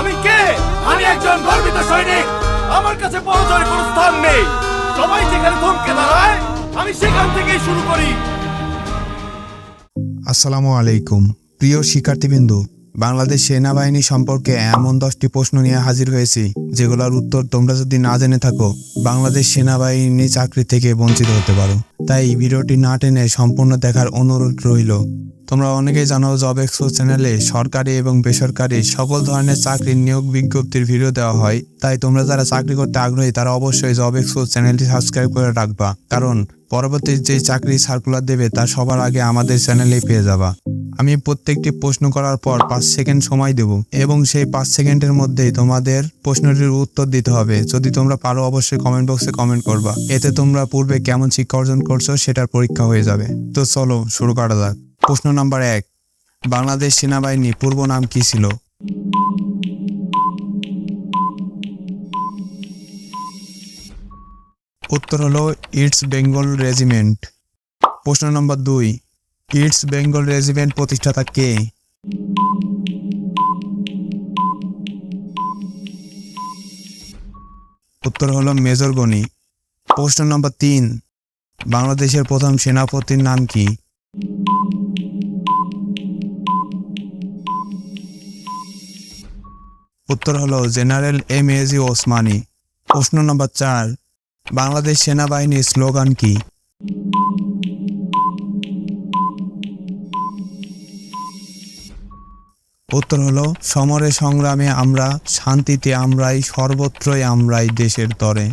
আমি কে? আমি একজন গর্বিত সৈনিক। আমার কাছে পরাজয়ের কোনো স্থান নেই। সবাই যেখানে থমকে দাঁড়ায়, আমি সেখান থেকেই শুরু করি। আসসালামু আলাইকুম। প্রিয় শিক্ষার্থীবৃন্দ বাংলাদেশ সেনাবাহিনী সম্পর্কে এমন দশটি প্রশ্ন নিয়ে হাজির হয়েছি, যেগুলোর উত্তর তোমরা যদি না জেনে থাকো, বাংলাদেশ সেনাবাহিনী চাকরি থেকে বঞ্চিত হতে পারো। তাই ভিডিওটি না টেনে সম্পূর্ণ দেখার অনুরোধ রইল। তোমরা অনেকেই জানো জব এক্সপো চ্যানেলে সরকারি এবং বেসরকারি সকল ধরনের চাকরির নিয়োগ বিজ্ঞপ্তির ভিডিও দেওয়া হয়। তাই তোমরা যারা চাকরি করতে আগ্রহী, তারা অবশ্যই জব এক্সপো চ্যানেলটি সাবস্ক্রাইব করে রাখবা। কারণ পরবর্তী যে চাকরি সার্কুলার দেবে, তা সবার আগে আমাদের চ্যানেলেই পেয়ে যাবা। আমি প্রত্যেকটি প্রশ্ন করার পর পাঁচ সেকেন্ড সময় দেব এবং সেই পাঁচ সেকেন্ডের মধ্যেই তোমাদের প্রশ্নটির উত্তর দিতে হবে। যদি তোমরা পারো, অবশ্যই কমেন্ট বক্সে কমেন্ট করবা। এতে তোমরা পূর্বে কেমন শিক্ষা অর্জন করছ সেটার পরীক্ষা হয়ে যাবে। তো চলো, শুরু করা যাক। প্রশ্ন নাম্বার এক, বাংলাদেশ সেনাবাহিনী পূর্ব নাম কি ছিল? উত্তর হলো ইটস বেঙ্গল রেজিমেন্ট প্রশ্ন নম্বর দুই ইটস বেঙ্গল রেজিমেন্ট প্রতিষ্ঠাতা কে উত্তর হলো মেজর গনি প্রশ্ন নম্বর তিন বাংলাদেশের প্রথম সেনাপতির নাম কি? উত্তর হলো জেনারেল এম এজি ওসমানী প্রশ্ন নম্বর চার বাংলাদেশ সেনাবাহিনীর স্লোগান কি? উত্তর হলো, সমরে সংগ্রামে আমরা, শান্তিতে আমরাই, সর্বত্রই আমরাই দেশের তরে।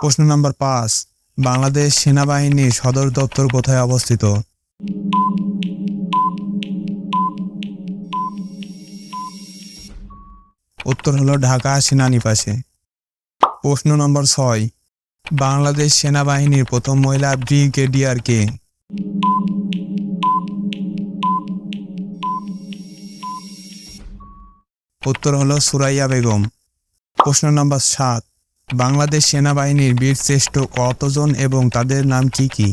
প্রশ্ন নম্বর পাঁচ, বাংলাদেশ সেনাবাহিনীর সদর দপ্তর কোথায় অবস্থিত? উত্তর হলো, ঢাকা সেনানিবাসে। প্রশ্ন নম্বর ছয়, বাংলাদেশ সেনাবাহিনীর প্রথম মহিলা ব্রিগেডিয়ার কে? উত্তর হলো সুরাইয়া বেগম। প্রশ্ন নম্বর সাত, বাংলাদেশ সেনাবাহিনীর বীর শ্রেষ্ঠ কতজন এবং তাদের নাম কি কি?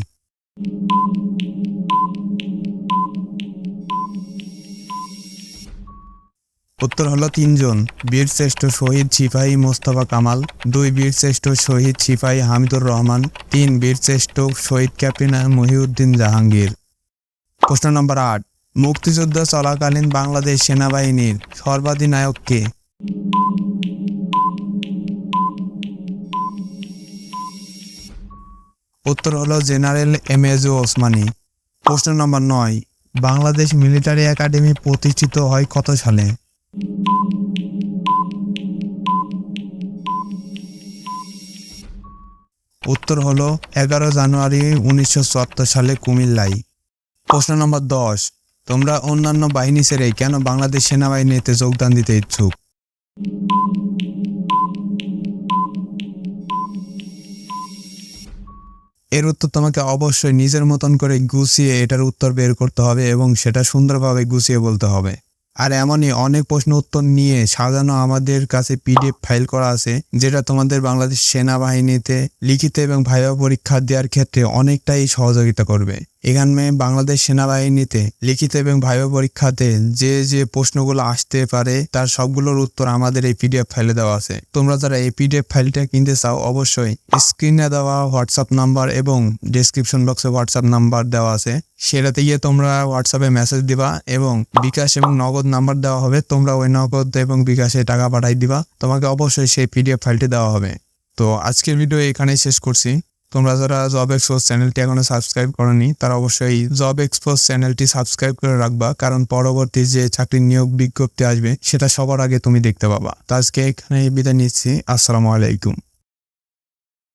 উত্তর হলো তিনজন বীর শ্রেষ্ঠ শহীদ সিপাহী মোস্তফা কামাল, দুই বীর শ্রেষ্ঠ শহীদ সিপাহী হামিদুর রহমান, তিন বীর শ্রেষ্ঠ শহীদ ক্যাপ্টেন মহিউদ্দিন জাহাঙ্গীর। প্রশ্ন নম্বর আট মুক্তিযুদ্ধ চলাকালীন বাংলাদেশ সেনাবাহিনীর সর্বাধিনায়ক কে উত্তর হল জেনারেল এম এজ ওসমানী। প্রশ্ন নম্বর নয়, বাংলাদেশ মিলিটারি একাডেমি প্রতিষ্ঠিত হয় কত সালে? উত্তর হলো এগারো জানুয়ারি উনিশশো চুয়াত্তর সালে কুমিল্লায়। প্রশ্ন নম্বর দশ তোমরা অন্যান্য বাহিনী ছেড়ে কেন বাংলাদেশ সেনাবাহিনীতে যোগদান দিতে ইচ্ছুক? এর উত্তর তোমাকে অবশ্যই নিজের মতন করে গুছিয়ে এটার উত্তর বের করতে হবে এবং সেটা সুন্দরভাবে গুছিয়ে বলতে হবে। আর এমনই অনেক প্রশ্ন উত্তর নিয়ে সাজানো আমাদের কাছে পিডিএফ ফাইল করা আছে, যেটা তোমাদের বাংলাদেশ সেনাবাহিনীতে লিখিত এবং ভাইবা পরীক্ষা দেওয়ার ক্ষেত্রে অনেকটাই সহযোগিতা করবে। এখানে বাংলাদেশ সেনাবাহিনীতে লিখিত এবং ভাইবা পরীক্ষাতে যে যে প্রশ্নগুলো আসতে পারে, তার সবগুলোর উত্তর আমাদের এই পিডিএফ ফাইলে দেওয়া আছে। তোমরা যারা এই পিডিএফ ফাইলটা কিনতে চাও, অবশ্যই স্ক্রিনে দেওয়া হোয়াটসঅ্যাপ নাম্বার এবং ডেসক্রিপশন বক্সে হোয়াটসঅ্যাপ নাম্বার দেওয়া আছে। সেটাতে গিয়ে তোমরা হোয়াটসঅ্যাপে মেসেজ দিবা এবং বিকাশ এবং নগদ নাম্বার দেওয়া হবে। তোমরা ওই নগদ এবং বিকাশে টাকা পাঠাই দিবা। তোমাকে অবশ্যই সেই পিডিএফ ফাইলটি দেওয়া হবে। তো আজকের ভিডিও এখানেই শেষ করছি। তোমরা যারা জব এক্সপোজ চ্যানেলটি এখনও সাবস্ক্রাইব করনি, তারা অবশ্যই জব এক্সপোজ চ্যানেলটি সাবস্ক্রাইব করে রাখবা, কারণ পরবর্তী যে চাকরির নিয়োগ বিজ্ঞপ্তি আসবে, সেটা সবার আগে তুমি দেখতে পাবা। তো আজকে এখানে বিদায় নিচ্ছি। আসসালামু আলাইকুম।